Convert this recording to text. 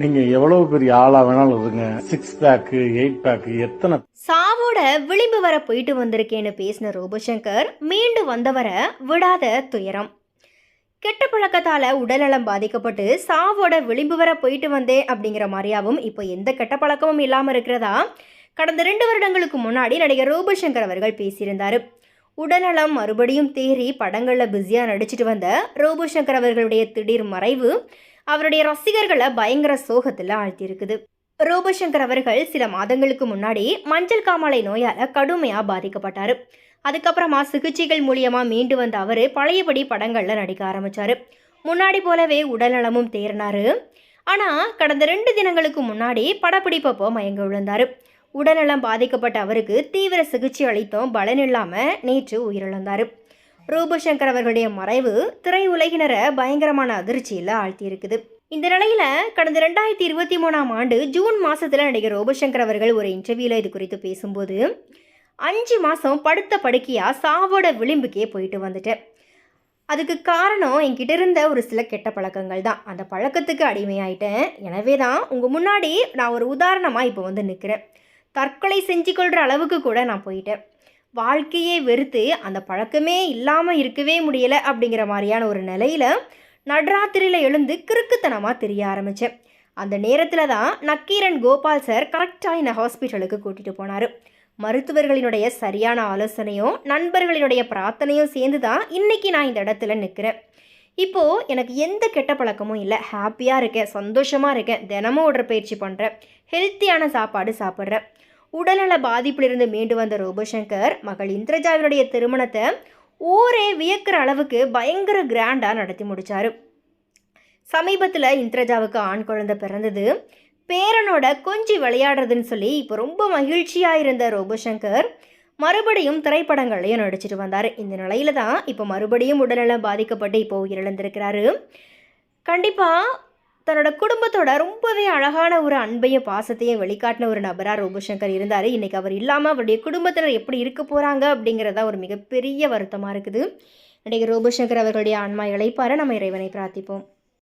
நீங்க எவ்வளவு பெரிய ஆளா வேணாலும் இருங்க. சிக்ஸ் பேக் எயிட் பேக் எத்தனை சாவோட விளிம்பு வர போயிட்டு வந்திருக்கேன்னு பேசின ரோபோசங்கர் மீண்டு வந்தவரை விடாத துயரம். கெட்ட பழக்கத்தால உடல்நலம் பாதிக்கப்பட்டு சாவோட விளிம்பு வர போயிட்டு வந்தேன் அப்படிங்கிற மாதிரியாவும் இப்போ எந்த கெட்ட பழக்கமும் இல்லாமல் இருக்கிறதா? கடந்த ரெண்டு வருடங்களுக்கு முன்னாடி நடிகர் ரோபோசங்கர் அவர்கள் பேசியிருந்தார். உடல்நலம் மறுபடியும் தேறி படங்களில் பிஸியாக நடிச்சிட்டு வந்த ரோபோசங்கர் அவர்களுடைய திடீர் மறைவு அவருடைய ரசிகர்களை பயங்கர சோகத்தில் ஆழ்த்தியிருக்குது. ரோபசங்கர் அவர்கள் சில மாதங்களுக்கு முன்னாடி மஞ்சள் காமாலை நோயால் கடுமையாக பாதிக்கப்பட்டார். அதுக்கப்புறமா சிகிச்சைகள் மூலியமாக மீண்டு வந்த அவர் பழையபடி படங்களில் நடிக்க ஆரம்பித்தார் முன்னாடி போலவே உடல்நலமும் தேறினார். ஆனால் கடந்த ரெண்டு தினங்களுக்கு முன்னாடி படப்பிடிப்பப்போ மயங்க விழுந்தார். உடல்நலம் பாதிக்கப்பட்ட அவருக்கு தீவிர சிகிச்சை அளித்தும் பலன் இல்லாமல் நேற்று உயிரிழந்தார். ரூபசங்கர் அவர்களுடைய மறைவு திரையுலகினரை பயங்கரமான அதிர்ச்சியில் ஆழ்த்தியிருக்குது. இந்த நிலையில கடந்த ரெண்டாயிரத்தி இருபத்தி மூணாம் ஆண்டு ஜூன் மாசத்துல நடிகர் ரோபசங்கர் அவர்கள் ஒரு இன்டர்வியூல இது குறித்து பேசும்போது அஞ்சு மாசம் படுத்த படுக்கையா சாவோட விளிம்புக்கே போயிட்டு வந்துட்டேன். அதுக்கு காரணம் என்கிட்ட இருந்த ஒரு சில கெட்ட பழக்கங்கள் தான். அந்த பழக்கத்துக்கு அடிமையாயிட்டேன். எனவே தான் உங்கள் முன்னாடி நான் ஒரு உதாரணமாக இப்போ வந்து நிற்கிறேன் தற்கொலை செஞ்சு கொள்கிற அளவுக்கு கூட நான் போயிட்டேன். வாழ்க்கையே வெறுத்து அந்த பழக்கமே இல்லாமல் இருக்கவே முடியலை அப்படிங்கிற மாதிரியான ஒரு நிலையில் நடுராத்திரியில் எழுந்து கிறுக்குத்தனமாக தெரிய ஆரம்பித்தேன் அந்த நேரத்தில் தான் நக்கீரன் கோபால் சார் கரெக்டாக என்னை ஹாஸ்பிட்டலுக்கு கூட்டிகிட்டு போனார். மருத்துவர்களினுடைய சரியான ஆலோசனையும் நண்பர்களினுடைய பிரார்த்தனையும் சேர்ந்து தான் இன்றைக்கி நான் இந்த இடத்துல நிற்கிறேன் இப்போது எனக்கு எந்த கெட்ட பழக்கமும் இல்லை. ஹாப்பியாக இருக்கேன் சந்தோஷமாக இருக்கேன் தினமும் உடற்பயிற்சி பண்ணுறேன் ஹெல்த்தியான சாப்பாடு சாப்பிட்றேன். உடல்நல பாதிப்பிலிருந்து மீண்டு வந்த ரோபோசங்கர் மகள் இந்திரஜாவினுடைய திருமணத்தை ஊரே வியக்கிற அளவுக்கு பயங்கர கிராண்டாக நடத்தி முடித்தார் சமீபத்தில் இந்திரஜாவுக்கு ஆண் குழந்தை பிறந்தது. பேரனோட கொஞ்சி விளையாடுறதுன்னு சொல்லி இப்போ ரொம்ப மகிழ்ச்சியாக இருந்த ரோபோசங்கர் மறுபடியும் திரைப்படங்களையும் நடிச்சிட்டு வந்தார். இந்த நிலையில தான் இப்போ மறுபடியும் உடல்நலம் பாதிக்கப்பட்டு இப்போ உயிரிழந்திருக்கிறாரு. கண்டிப்பாக தன்னோட குடும்பத்தோட ரொம்பவே அழகான ஒரு அன்பையும் பாசத்தையும் வெளிக்காட்டின ஒரு நபராக ரோபோசங்கர் இருந்தார். இன்றைக்கி அவர் இல்லாமல் அவருடைய குடும்பத்தினர் எப்படி இருக்க போகிறாங்க அப்படிங்கிறதா ஒரு மிகப்பெரிய வருத்தமாக இருக்குது. நடிகர் ரோபோசங்கர் அவர்களுடைய ஆன்மா இழைப்பார நம்ம இறைவனை பிரார்த்திப்போம்.